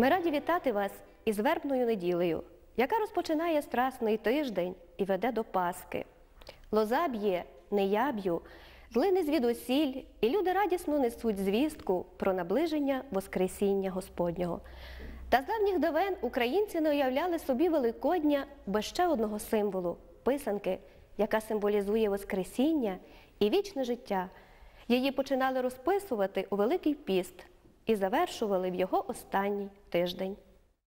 Ми раді вітати вас із вербною неділею, яка розпочинає страсний тиждень і веде до Пасхи. Лоза б'є, не я б'ю, глини звідусіль, і люди радісно несуть звістку про наближення Воскресіння Господнього. Та з давніх давен українці не уявляли собі Великодня без ще одного символу писанки, яка символізує Воскресіння і вічне життя. Її починали розписувати у Великий піст і завершували в його останній тиждень.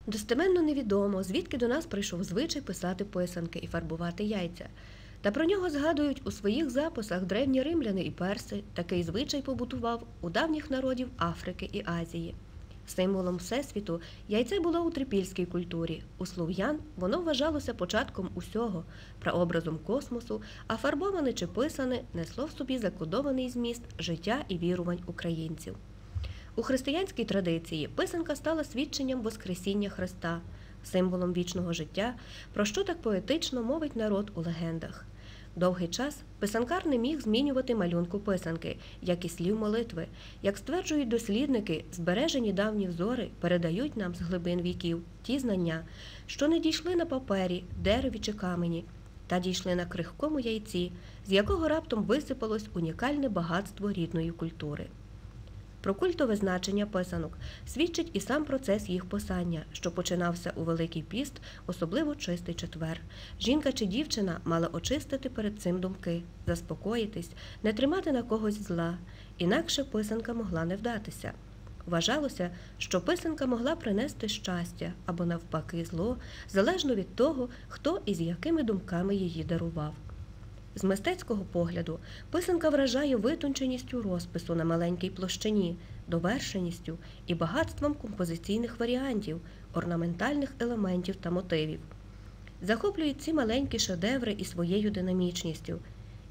Достеменно невідомо, звідки до нас прийшов звичай писати писанки і фарбувати яйця. Та про нього згадують у своїх записах древні римляни і перси. Такий звичай побутував у давніх народів Африки і Азії. Символом Всесвіту яйце було у трипільській культурі. У слов'ян воно вважалося початком усього, прообразом космосу, а фарбоване чи писане несло в собі закодований зміст життя і вірувань українців. У християнській традиції писанка стала свідченням Воскресіння Христа, символом вічного життя, про що так поетично мовить народ у легендах. Довгий час писанкар не міг змінювати малюнку писанки, як і слів молитви. Як стверджують дослідники, збережені давні взори передають нам з глибин віків ті знання, що не дійшли на папері, дереві чи камені, та дійшли на крихкому яйці, з якого раптом висипалось унікальне багатство рідної культури. Про культове значення писанок свідчить і сам процес їх писання, що починався у Великий піст, особливо чистий четвер. Жінка чи дівчина мала очистити перед цим думки, заспокоїтись, не тримати на когось зла, інакше писанка могла не вдатися. Вважалося, що писанка могла принести щастя або навпаки зло, залежно від того, хто і з якими думками її дарував. З мистецького погляду писанка вражає витонченістю розпису на маленькій площині, довершеністю і багатством композиційних варіантів, орнаментальних елементів та мотивів. Захоплюють ці маленькі шедеври і своєю динамічністю.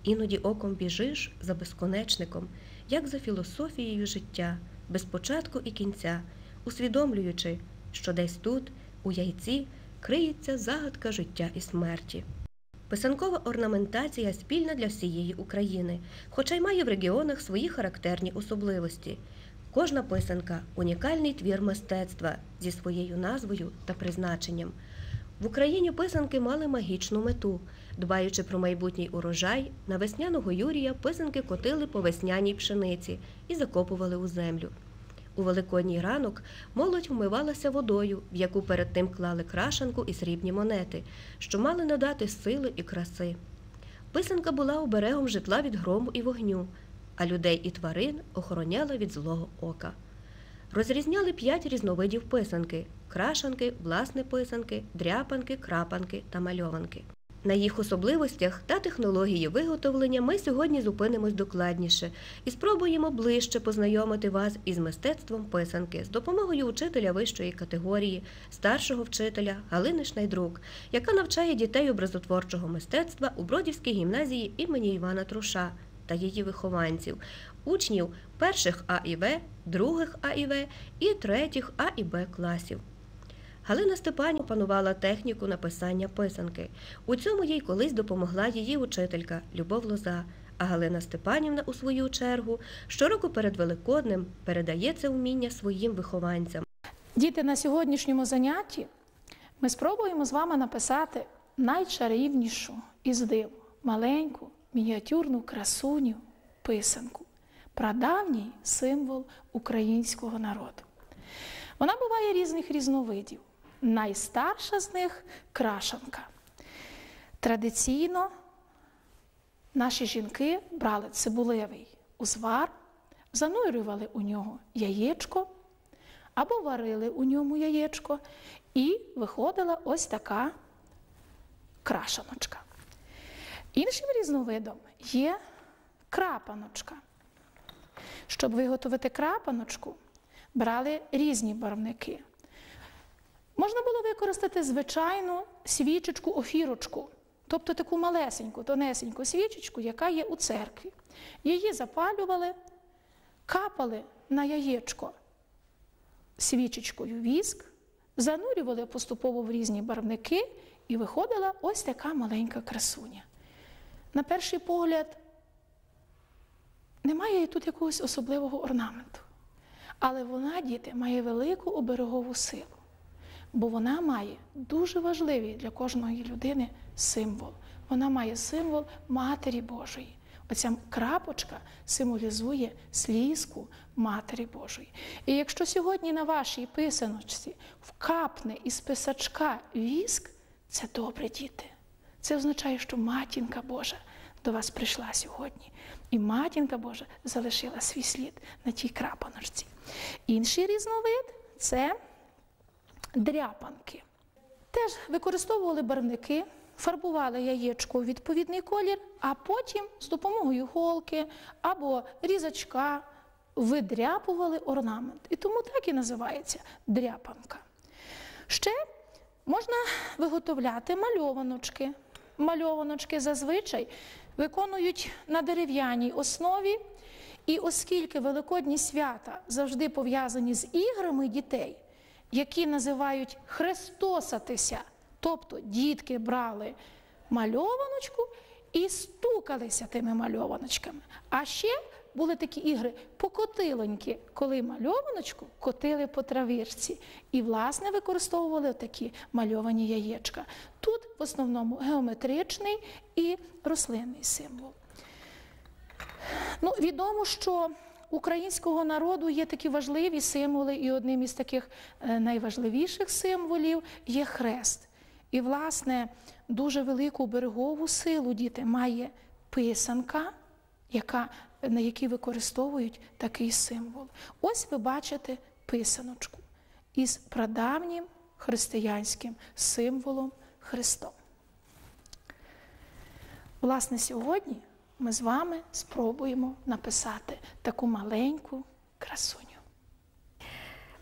Іноді оком біжиш за безконечником, як за філософією життя, без початку і кінця, усвідомлюючи, що десь тут, у яйці, криється загадка життя і смерті. Писанкова орнаментація спільна для всієї України, хоча й має в регіонах свої характерні особливості. Кожна писанка унікальний твір мистецтва зі своєю назвою та призначенням. В Україні писанки мали магічну мету. Дбаючи про майбутній урожай, на весняного Юрія писанки котили по весняній пшениці і закопували у землю. У великодній ранок молодь вмивалася водою, в яку перед тим клали крашанку і срібні монети, що мали надати сили і краси. Писанка була оберегом житла від грому і вогню, а людей і тварин охороняла від злого ока. Розрізняли п'ять різновидів писанки крашанки, власне писанки, дряпанки, крапанки та мальованки. На їх особливостях та технології виготовлення ми сьогодні зупинимось докладніше і спробуємо ближче познайомити вас із мистецтвом писанки з допомогою учителя вищої категорії, старшого вчителя Галини Шнайдрук, яка навчає дітей образотворчого мистецтва у Бродівській гімназії імені Івана Труша та її вихованців, учнів перших А і В, других А і В і третіх А і Б класів. Галина Степанів опанувала техніку написання писанки. У цьому їй колись допомогла її учителька Любов Лоза. А Галина Степанівна, у свою чергу, щороку перед Великоднем передає це вміння своїм вихованцям. Діти, на сьогоднішньому занятті ми спробуємо з вами написати найчарівнішу із див маленьку мініатюрну красуню писанку, прадавній символ українського народу. Вона буває різних різновидів. Найстарша з них крашанка. Традиційно наші жінки брали цибулевий узвар, занурювали у нього яєчко або варили у ньому яєчко, і виходила ось така крашаночка. Іншим різновидом є крапаночка. Щоб виготовити крапаночку, брали різні барвники. Можна було використати звичайну свічечку офірочку, тобто таку малесеньку, тонесеньку свічечку, яка є у церкві. Її запалювали, капали на яєчко свічечкою віск, занурювали поступово в різні барвники, і виходила ось така маленька красуня. На перший погляд, немає тут якогось особливого орнаменту. Але вона, діти, має велику оберегову силу, бо вона має дуже важливий для кожної людини символ. Вона має символ Матері Божої. Оця крапочка символізує слізку Матері Божої. І якщо сьогодні на вашій писаночці вкапне із писачка віск, це добре, діти. Це означає, що матінка Божа до вас прийшла сьогодні. І матінка Божа залишила свій слід на тій крапаночці. Інший різновид це дряпанки. Теж використовували барвники, фарбували яєчко у відповідний колір, а потім з допомогою голки або різачка видряпували орнамент. І тому так і називається дряпанка. Ще можна виготовляти мальованочки. Мальованочки зазвичай виконують на дерев'яній основі. І оскільки великодні свята завжди пов'язані з іграми дітей, які називають хрестосатися, тобто дітки брали мальованочку і стукалися тими мальованочками. А ще були такі ігри покотилоньки, коли мальованочку котили по травірці. І, власне, використовували такі мальовані яєчка. Тут в основному геометричний і рослинний символ. Ну, відомо, що українського народу є такі важливі символи, і одним із таких е, найважливіших символів є хрест. І, власне, дуже велику берегову силу діти має писанка, яка, на якій використовують такий символ. Ось ви бачите писаночку із прадавнім християнським символом Христом. Власне, сьогодні ми з вами спробуємо написати таку маленьку красуню.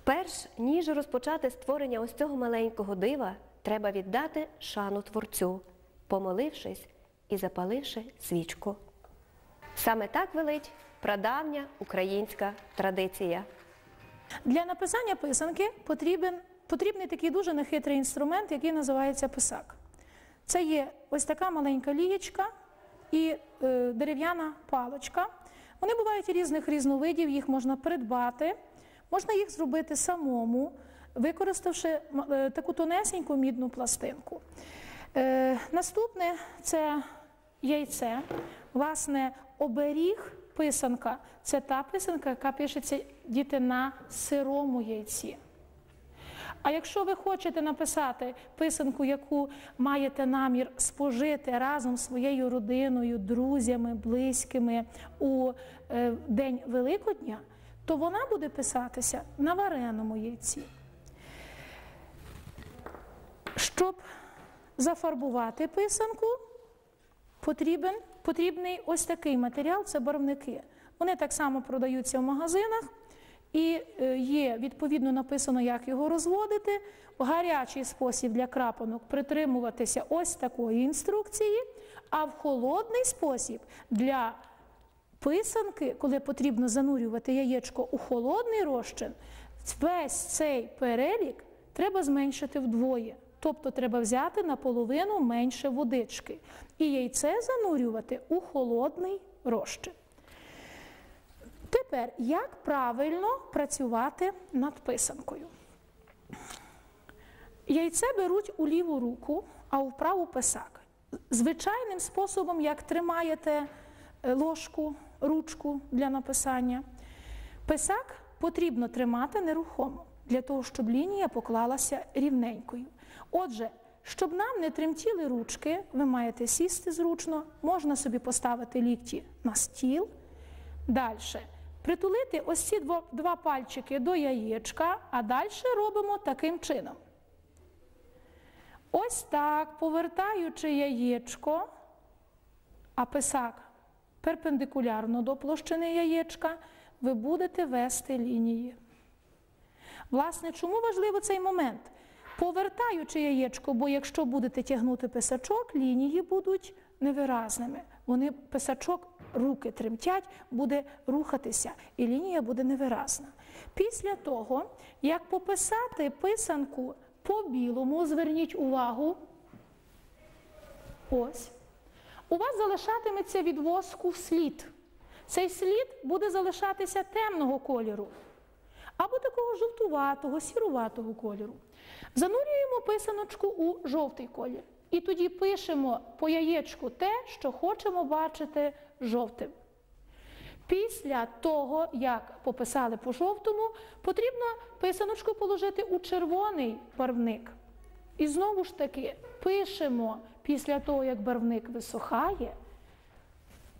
Перш ніж розпочати створення ось цього маленького дива, треба віддати шану творцю, помолившись і запаливши свічку. Саме так велить прадавня українська традиція. Для написання писанки потрібен, потрібний такий дуже нехитрий інструмент, який називається писак. Це є ось така маленька лієчка і е, дерев'яна паличка. Вони бувають різних різновидів, їх можна придбати, можна їх зробити самому, використавши е, таку тонесеньку мідну пластинку. Е, наступне це яйце. Власне, оберіг писанка це та писанка, яка пишеться діти на сирому яйці. А якщо ви хочете написати писанку, яку маєте намір спожити разом з своєю родиною, друзями, близькими у е, день Великодня, то вона буде писатися на вареному яйці. Щоб зафарбувати писанку, потрібен, потрібний ось такий матеріал це барвники. Вони так само продаються в магазинах. І е, є відповідно написано, як його розводити. Гарячий спосіб для крапанок притримуватися ось такої інструкції, а в холодний спосіб для писанки, коли потрібно занурювати яєчко у холодний розчин, весь цей перелік треба зменшити вдвоє. Тобто треба взяти наполовину менше водички і яйце занурювати у холодний розчин. Тепер, як правильно працювати над писанкою? Яйце беруть у ліву руку, а у праву писак. Звичайним способом, як тримаєте е, ложку, ручку для написання, писак потрібно тримати нерухомо, для того, щоб лінія поклалася рівненькою. Отже, щоб нам не тремтіли ручки, ви маєте сісти зручно, можна собі поставити лікті на стіл. Далі. Притулити ось ці два, пальчики до яєчка, а далі робимо таким чином. Ось так, повертаючи яєчко, а писак перпендикулярно до площини яєчка, ви будете вести лінії. Власне, чому важливо цей момент? Повертаючи яєчко, бо якщо будете тягнути писачок, лінії будуть невиразними. Вони писачок, руки тремтять, буде рухатися, і лінія буде невиразна. Після того, як пописати писанку по білому, зверніть увагу, ось, у вас залишатиметься від воску слід. Цей слід буде залишатися темного кольору. або такого жовтуватого, сіруватого кольору. Занурюємо писаночку у жовтий колір. І тоді пишемо по яєчку те, що хочемо бачити жовтим. Після того, як пописали по жовтому, потрібно писаночку положити у червоний барвник. І знову ж таки пишемо після того, як барвник висохає,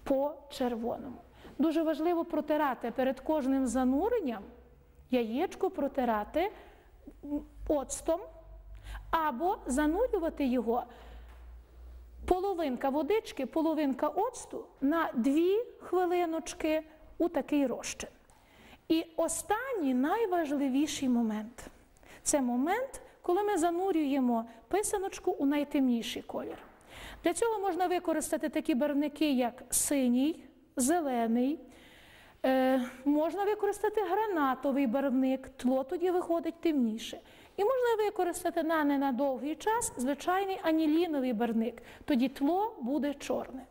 по червоному. Дуже важливо протирати перед кожним зануренням яєчко протирати оцтом або занурювати його половинка водички, половинка оцту на дві хвилиночки у такий розчин. І останній найважливіший момент це момент, коли ми занурюємо писаночку у найтемніший колір. Для цього можна використати такі барвники, як синій, зелений. Е, можна використати гранатовий барвник, тло тоді виходить темніше. І можна використати на ненадовгий час звичайний аніліновий барвник, тоді тло буде чорне.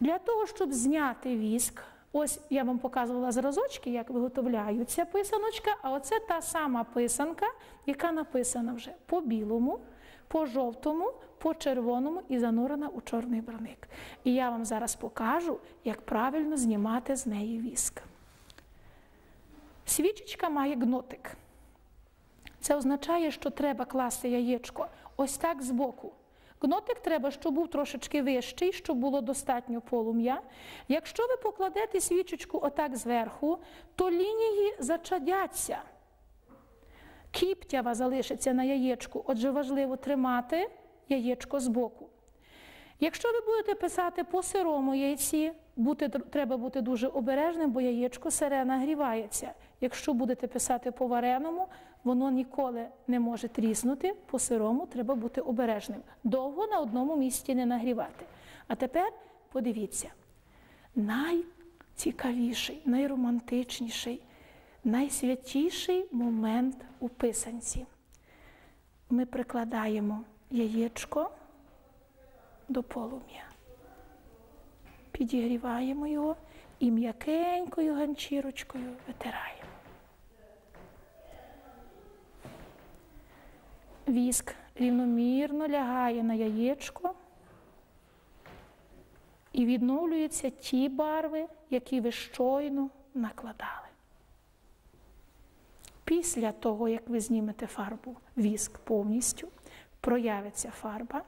Для того, щоб зняти віск, ось я вам показувала зразочки, як виготовляються писаночка, а оце та сама писанка, яка написана вже по білому, по жовтому, по червоному і занурена у чорний барвник. І я вам зараз покажу, як правильно знімати з неї віск. Свічечка має гнотик. Це означає, що треба класти яєчко ось так збоку. Гнотик треба, щоб був трошечки вищий, щоб було достатньо полум'я. Якщо ви покладете свічечку отак зверху, то лінії зачадяться. Кіптява залишиться на яєчку, отже, важливо тримати яєчко збоку. Якщо ви будете писати по сирому яйці, бути, треба бути дуже обережним, бо яєчко сире нагрівається. Якщо будете писати по вареному, воно ніколи не може тріснути. По сирому треба бути обережним. Довго на одному місці не нагрівати. А тепер подивіться, найцікавіший, найромантичніший, найсвятіший момент у писанці. Ми прикладаємо яєчко до полум'я. Підігріваємо його і м'якенькою ганчірочкою витираємо. Віск рівномірно лягає на яєчко і відновлюються ті барви, які ви щойно накладали. Після того, як ви знімете фарбу, віск повністю, проявиться фарба,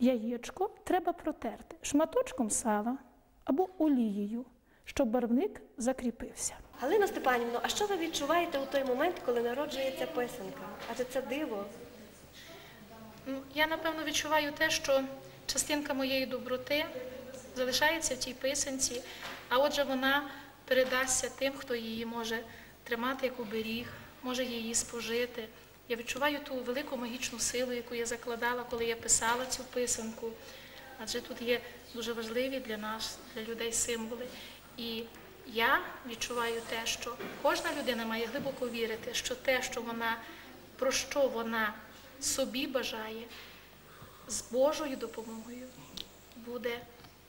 яєчко треба протерти шматочком сала або олією, щоб барвник закріпився. Галина Степанівно, а що ви відчуваєте у той момент, коли народжується писанка? Адже це диво. Ну, Я напевно відчуваю те, що частинка моєї доброти залишається в тій писанці, а отже, вона передасться тим, хто її може тримати як оберіг, може її спожити. Я відчуваю ту велику магічну силу, яку я закладала, коли я писала цю писанку. Адже тут є дуже важливі для нас, для людей символи. І я відчуваю те, що кожна людина має глибоко вірити, що те, що вона, про що вона собі бажає, з Божою допомогою буде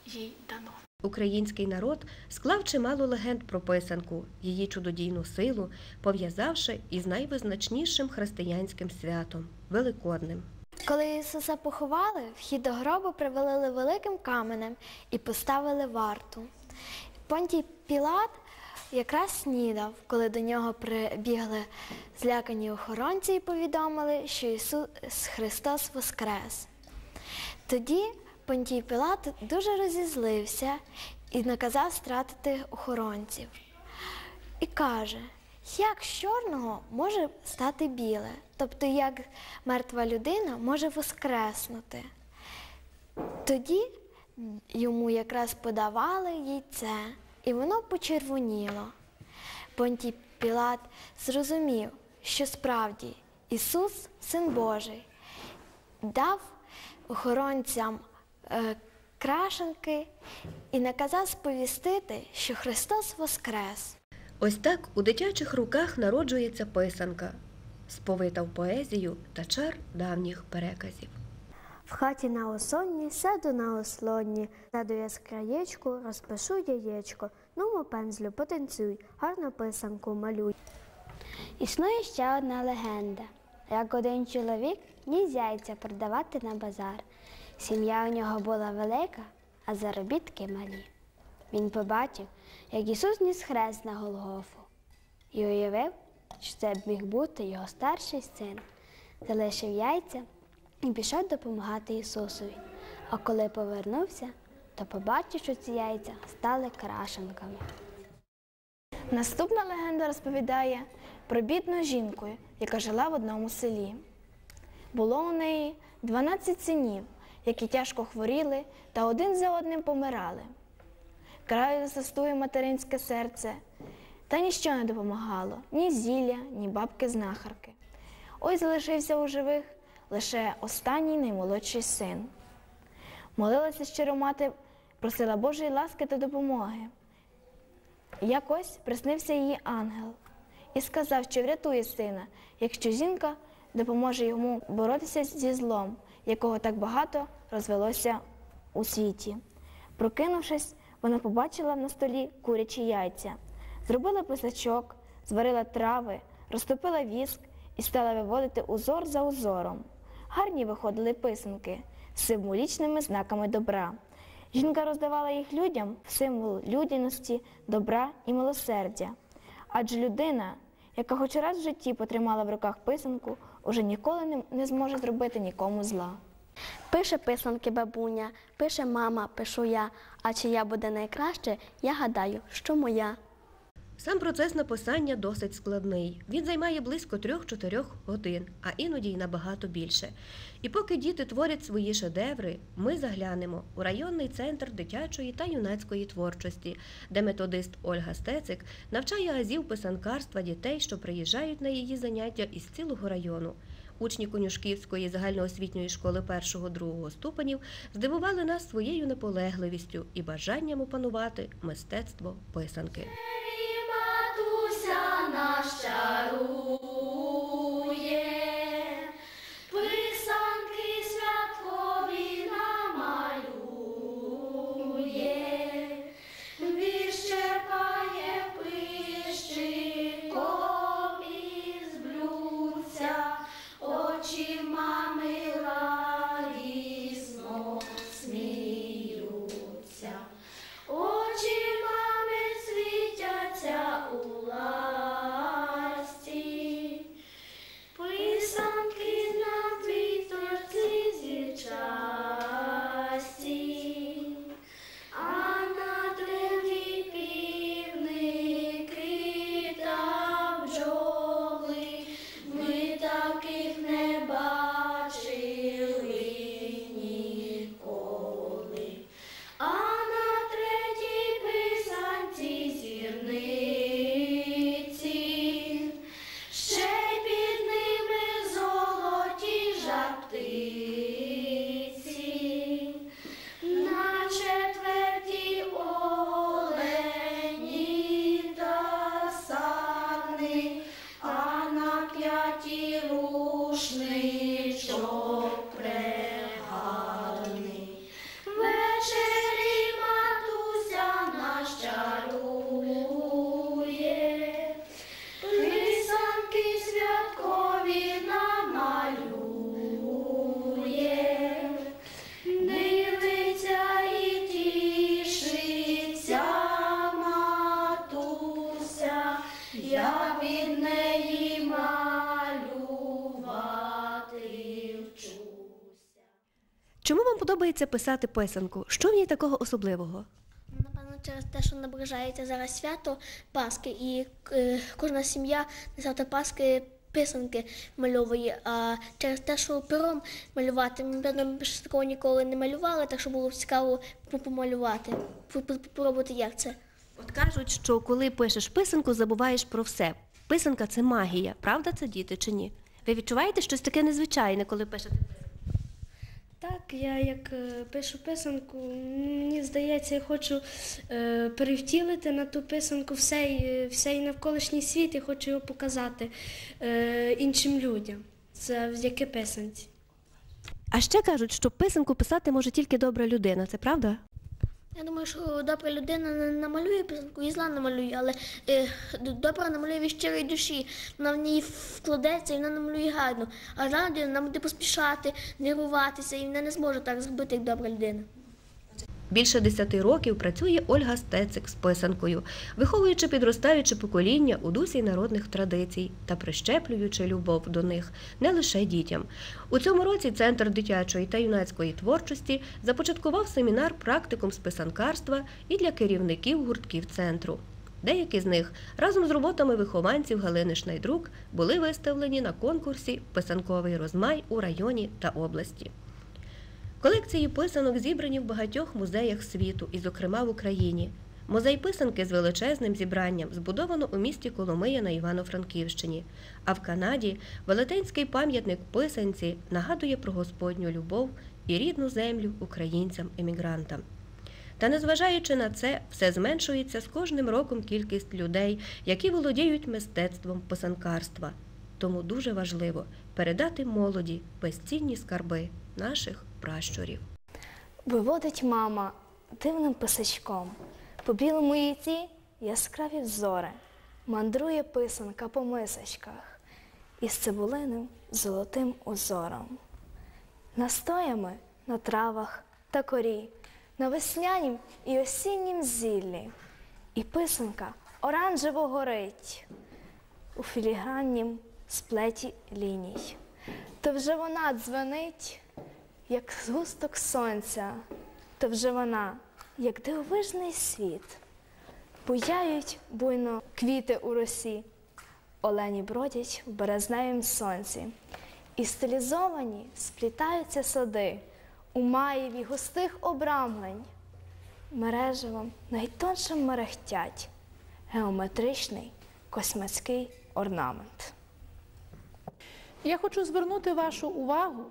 їй дано. Український народ склав чимало легенд про писанку, її чудодійну силу, пов'язавши із найвизначнішим християнським святом Великодним. Коли Ісуса поховали, вхід до гробу привалили великим каменем і поставили варту. Понтій Пілат якраз снідав, коли до нього прибігли злякані охоронці і повідомили, що Ісус Христос воскрес. Тоді Понтій Пілат дуже розізлився і наказав стратити охоронців. І каже, як з чорного може стати біле, тобто як мертва людина може воскреснути. Тоді йому якраз подавали яйце, і воно почервоніло. Понтій Пілат зрозумів, що справді Ісус, Син Божий, дав охоронцям е, крашенки і наказав сповістити, що Христос воскрес. Ось так у дитячих руках народжується писанка, сповита в поезію та чар давніх переказів. В хаті на осонні, сяду на ослонні, сяду я з розпишу яєчко, ну пензлю, потанцюй, гарну писанку малюй. Існує ще одна легенда. Як один чоловік ніс яйця продавати на базар. Сім'я у нього була велика, а заробітки малі. Він побачив, як Ісус ніс хрест на Голгофу, і уявив, що це б міг бути його старший син. Залишив яйця і пішов допомагати Ісусові. А коли повернувся, то побачив, що ці яйця стали крашенками. Наступна легенда розповідає про бідну жінку, яка жила в одному селі. Було у неї 12 синів, які тяжко хворіли та один за одним помирали. Краю застує материнське серце, та ніщо не допомагало ні зілля, ні бабки-знахарки. Ось залишився у живих лише останній наймолодший син. Молилася щиро мати, просила Божої ласки та допомоги. Якось приснився її ангел і сказав, що врятує сина, якщо жінка допоможе йому боротися зі злом, якого так багато розвелося у світі. Прокинувшись, вона побачила на столі курячі яйця, зробила писачок, зварила трави, розтопила віск і стала виводити узор за узором. Гарні виходили писанки з символічними знаками добра. Жінка роздавала їх людям в символ людяності, добра і милосердя. Адже людина, яка хоч раз в житті потримала в руках писанку, уже ніколи не, зможе зробити нікому зла. Пише писанки бабуня, пише мама, пишу я. А чия буде найкраще, я гадаю, що моя. Сам процес написання досить складний. Він займає близько 3-4 годин, а іноді й набагато більше. І поки діти творять свої шедеври, ми заглянемо у районний центр дитячої та юнацької творчості, де методист Ольга Стецик навчає азів писанкарства дітей, що приїжджають на її заняття із цілого району. Учні Конюшківської загальноосвітньої школи 1-2 ступенів здивували нас своєю наполегливістю і бажанням опанувати мистецтво писанки. nascharu подобається писати писанку? Що в ній такого особливого? Напевно, через те, що наближається зараз свято Пасхи, і е, кожна сім'я на свято Пасхи писанки мальовує. А через те, що пером малювати, ми ще такого ніколи не малювали, так що було цікаво помалювати, по- по- попробувати, як це. От кажуть, що коли пишеш писанку, забуваєш про все. Писанка це магія, правда це діти чи ні? Ви відчуваєте щось таке незвичайне, коли пишете? Так, я як е, пишу писанку, мені здається, я хочу е, перевтілити на ту писанку все, все і навколишній світ і хочу його показати е, іншим людям. Завдяки писанці. А ще кажуть, що писанку писати може тільки добра людина, це правда? Я думаю, що добра людина не намалює писанку і зла намалює, але е, добра намалює від щирої душі. Вона в ній вкладеться і вона намалює гарно. А зла людина нам буде поспішати, нервуватися, і вона не зможе так зробити, як добра людина. Більше десяти років працює Ольга Стецик з писанкою, виховуючи підростаюче покоління у дусі народних традицій та прищеплюючи любов до них не лише дітям. У цьому році Центр дитячої та юнацької творчості започаткував семінар практикум з писанкарства і для керівників гуртків центру. Деякі з них разом з роботами вихованців Галини Шнайдрук були виставлені на конкурсі Писанковий розмай у районі та області. Колекції писанок зібрані в багатьох музеях світу, і, зокрема, в Україні. Музей писанки з величезним зібранням збудовано у місті Коломия на Івано-Франківщині. А в Канаді велетенський пам'ятник писанці нагадує про Господню любов і рідну землю українцям-емігрантам. Та незважаючи на це, все зменшується з кожним роком кількість людей, які володіють мистецтвом писанкарства. Тому дуже важливо передати молоді безцінні скарби наших пращурів. Виводить мама дивним писачком. По білому яйці яскраві взори. Мандрує писанка по мисочках із цибулиним золотим узором. Настоями на травах та корі, на веснянім і осіннім зіллі. І писанка оранжево горить у філіграннім сплеті ліній. То вже вона дзвенить як згусток сонця, то вже вона, як дивовижний світ. Буяють буйно квіти у росі, олені бродять в березневім сонці, і стилізовані сплітаються сади у маєві густих обрамлень. Мереживом найтоншим мерехтять геометричний космацький орнамент. Я хочу звернути вашу увагу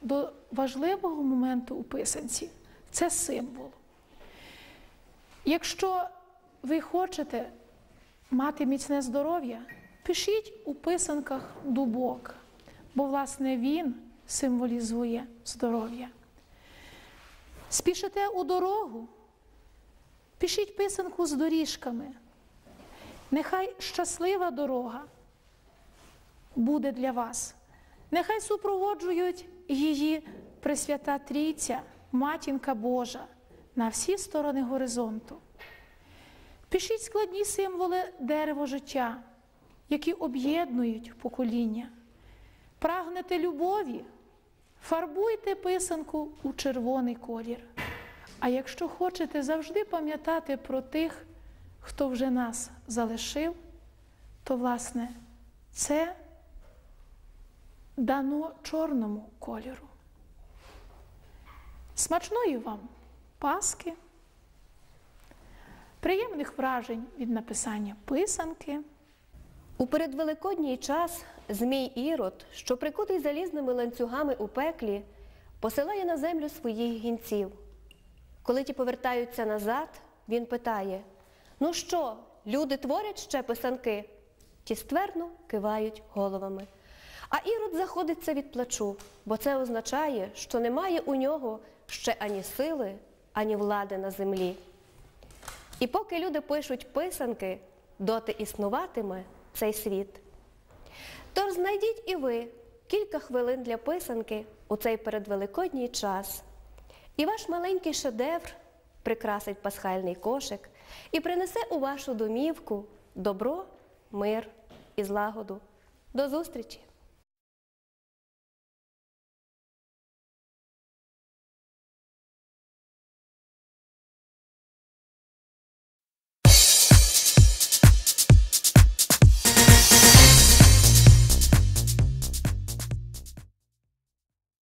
до важливого моменту у писанці це символ. Якщо ви хочете мати міцне здоров'я, пишіть у писанках дубок, бо, власне, він символізує здоров'я. Спішите у дорогу, пишіть писанку з доріжками. Нехай щаслива дорога буде для вас. Нехай супроводжують її Пресвята Трійця, Матінка Божа на всі сторони горизонту. Пишіть складні символи дерево життя, які об'єднують покоління. Прагнете любові, фарбуйте писанку у червоний колір. А якщо хочете завжди пам'ятати про тих, хто вже нас залишив, то, власне, це дано чорному кольору. Смачної вам паски, приємних вражень від написання писанки. У передвеликодній час Змій Ірод, що прикутий залізними ланцюгами у пеклі, посилає на землю своїх гінців. Коли ті повертаються назад, він питає: Ну що, люди творять ще писанки? Ті ствердно кивають головами. А Ірод заходиться від плачу, бо це означає, що немає у нього ще ані сили, ані влади на землі. І поки люди пишуть писанки, доти існуватиме цей світ. Тож знайдіть і ви кілька хвилин для писанки у цей передвеликодній час. І ваш маленький шедевр прикрасить пасхальний кошик і принесе у вашу домівку добро, мир і злагоду. До зустрічі!